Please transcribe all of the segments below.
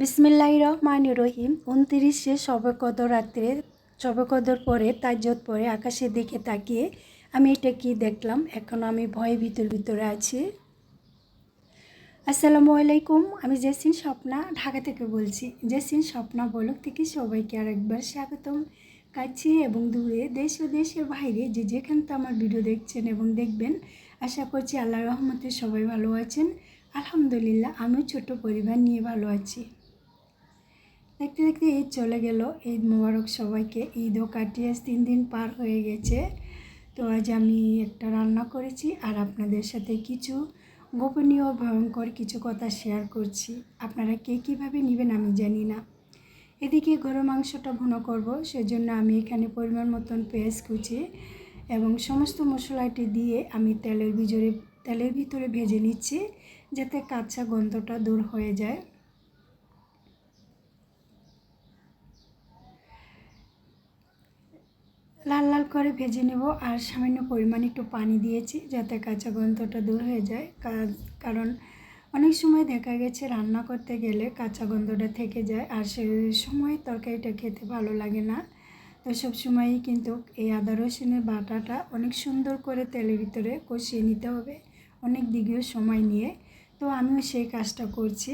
বিসমিল্লাহ রহমান রহিম। উনত্রিশে শবে কদর রাত্রে শবে কদর পরে তাজ্জত পরে, আকাশের দিকে তাকিয়ে আমি এটা কি দেখলাম? এখন আমি ভয়ে ভিতর ভিতরে আছি। আসসালামু আলাইকুম, আমি জেসিন স্বপ্না, ঢাকা থেকে বলছি। জেসিন স্বপ্না বলক থেকে সবাইকে আরেকবার স্বাগতম কাছে এবং দূরে। দেশ ও দেশের বাইরে যে যেখান তো আমার ভিডিও দেখছেন এবং দেখবেন, আশা করছি আল্লাহ রহমতে সবাই ভালো আছেন। আলহামদুলিল্লাহ, আমিও ছোট পরিবার নিয়ে ভালো আছি। দেখতে দেখতে ঈদ চলে গেল, ঈদ মোবারক সবাইকে। ঈদও কাটিয়ে তিন দিন পার হয়ে গেছে। তো আজ আমি একটা রান্না করেছি আর আপনাদের সাথে কিছু গোপনীয় ভয়ঙ্কর কিছু কথা শেয়ার করছি। আপনারা কে কীভাবে নেবেন আমি জানি না। এদিকে গরু মাংসটা ভুনো করব, সেজন্য আমি এখানে পরিমাণ মতন পেঁয়াজ কুচি এবং সমস্ত মশলাটি দিয়ে আমি তেলের ভিজরে তেলের ভিতরে ভেজে নিচ্ছি, যাতে কাঁচা গন্ধটা দূর হয়ে যায়। লাল লাল করে ভেজে নেব আর সামান্য পরিমাণ একটু পানি দিয়েছি যাতে কাঁচা গন্ধটা দূর হয়ে যায়। কারণ অনেক সময় দেখা গেছে রান্না করতে গেলে কাঁচা গন্ধটা থেকে যায় আর সে সময় তরকারিটা খেতে ভালো লাগে না। তো সব সময়ই কিন্তু এই আদা রসুনের বাটাটা অনেক সুন্দর করে তেলের ভিতরে কষিয়ে নিতে হবে অনেক দিকেও সময় নিয়ে। তো আমিও সেই কাজটা করছি।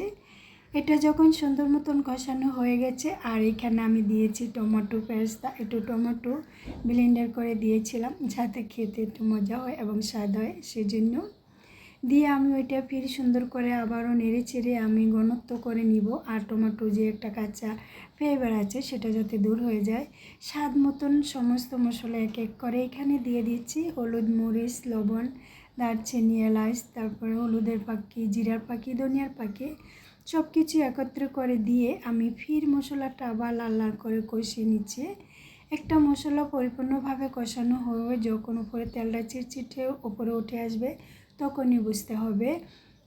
এটা যখন সুন্দর মতন কষানো হয়ে গেছে, আর এখানে আমি দিয়েছি টমেটো পেস্তা। একটু টমেটো ব্লেন্ডার করে দিয়েছিলাম যাতে খেতে একটু মজা হয় এবং স্বাদ হয় সেজন্য। দিয়ে আমি ওইটা ফির সুন্দর করে আবারও নেড়ে চেড়ে আমি ঘনত্ব করে নিব। আর টমেটো যে একটা কাঁচা ফ্লেভার আছে সেটা যাতে দূর হয়ে যায়। স্বাদ মতন সমস্ত মশলা এক এক করে এখানে দিয়ে দিচ্ছি। হলুদ, মরিচ, লবণ, দারচিনি, এলাচ, তারপরে হলুদের পাখি, জিরার পাখি, ধনিয়ার পাখি। সব কিছু একত্র করে দিয়ে আমি ফির মশলাটা আবার লাল লাল করে কষিয়ে নিচ্ছি। একটা মশলা পরিপূর্ণভাবে কষানো হবে যখন উপরে তেলটা চিটচিটে উপরে উঠে আসবে, তখনই বুঝতে হবে।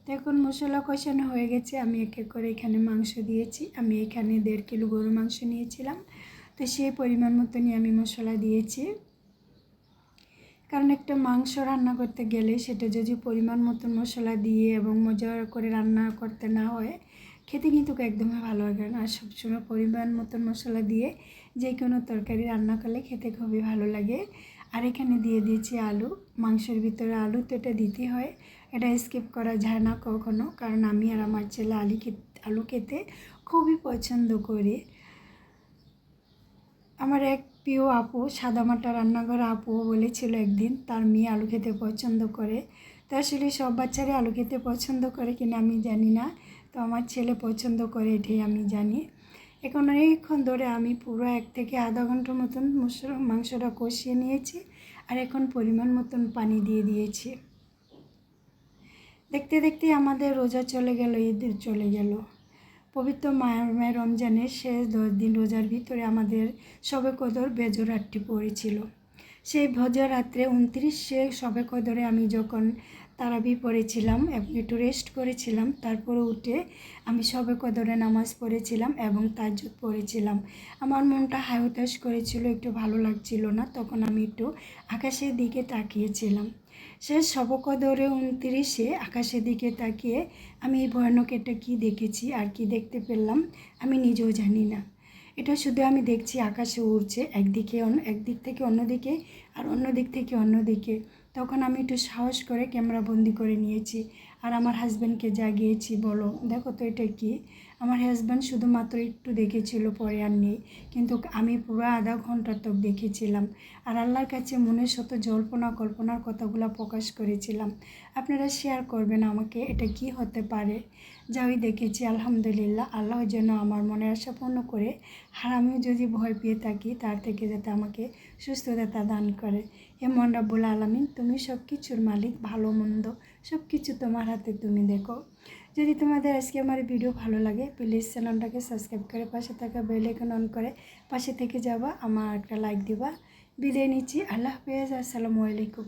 তখন মশলা কষানো হয়ে গেছে, আমি এক এক করে এখানে মাংস দিয়েছি। আমি এখানে দেড় কিলো গরু মাংস নিয়েছিলাম। তো সেই পরিমাণ মতনই আমি মশলা দিয়েছি। কারণ একটা মাংস রান্না করতে গেলে সেটা যদি পরিমাণ মতন মশলা দিয়ে এবং মজা করে রান্না করতে না হয়, খেতে কিন্তু একদমই ভালো লাগে না। আর সবসময় পরিমাণ মতন মশলা দিয়ে যে কোনো তরকারি রান্না করলে খেতে খুবই ভালো লাগে। আর এখানে দিয়ে দিয়েছি আলু। মাংসের ভিতরে আলু তো এটা দিতে হয়। এটা স্কিপ করা যায় না কখনো। কারণ আমি আর আমার ছেলে আলু খেতে আলু খেতে খুবই পছন্দ করি। আমার এক প্রিয় আপু, সাদামাটা রান্নাঘর আপু বলেছিল একদিন, তার মেয়ে আলু খেতে পছন্দ করে। তো আসলে সব বাচ্চারা আলু খেতে পছন্দ করে কিনা আমি জানি না, তো আমার ছেলে পছন্দ করে এটাই আমি জানি। এখন অনেকক্ষণ ধরে আমি পুরো এক থেকে আধা ঘণ্টার মতন মাংসটা কষিয়ে নিয়েছি আর এখন পরিমাণ মতন পানি দিয়ে দিয়েছি। দেখতে দেখতে আমাদের রোজা চলে গেল, ঈদের চলে গেল। পবিত্র মায়ামে রমজানের শেষ দশ দিন রোজার ভিতরে আমাদের সবে কদর বেজরাতটি পড়েছিল। সেই ভজা রাত্রে উনত্রিশে সবে কদরে আমি যখন তারাবি পড়েছিলাম, এবং একটু রেস্ট করেছিলাম। তারপরে উঠে আমি সবে কদরে নামাজ পড়েছিলাম এবং তাজ্জুদ পড়েছিলাম। আমার মনটা হায়তাস করেছিল, একটু ভালো লাগছিল না, তখন আমি একটু আকাশের দিকে তাকিয়েছিলাম। সে শবকদরে উনত্রিশে আকাশের দিকে তাকিয়ে আমি এই ভয়ানক এটা কী দেখেছি আর কি দেখতে পেলাম, আমি নিজেও জানি না। এটা শুধু আমি দেখছি আকাশে উড়ছে, একদিকে একদিক থেকে অন্যদিকে আর অন্য দিক থেকে অন্যদিকে। তখন আমি একটু সাহস করে ক্যামেরা বন্দি করে নিয়েছি। আর আমার হাজব্যান্ডকে জাগিয়েছি, বলো। দেখো তো এটা কি? আমার হাজব্যান্ড শুধুমাত্র একটু দেখেছিল, পরে আর নেই। কিন্তু আমি পুরো আধা ঘণ্টা তক দেখেছিলাম। আর আল্লাহর কাছে মনের শত জল্পনা কল্পনার কথাগুলো প্রকাশ করেছিলাম। আপনারা শেয়ার করবেন আমাকে এটা কি হতে পারে? যাই দেখেছি, আলহামদুলিল্লাহ, আল্লাহ যেন আমার মনে আশা পূর্ণ করে। আর আমিও যদি ভয় পেয়ে থাকি, তার থেকে যাতে আমাকে সুস্থতা দান করে। এমন রাবুল আলমিন, তুমি সব কিছুর মালিক, ভালো, মন্দ সব কিছু তোমার হাতে তুমি দেখো। যদি তোমাদের আজকে আমার ভিডিও ভালো লাগে প্লিজ চ্যানেলটাকে সাবস্ক্রাইব করে পাশে থাকা বেল আইকন অন করে পাশে থেকে যাবা, আমার একটা লাইক দিবা। বিদায় নিচ্ছি, আল্লাহ হাফেজ, আসসালামু আলাইকুম।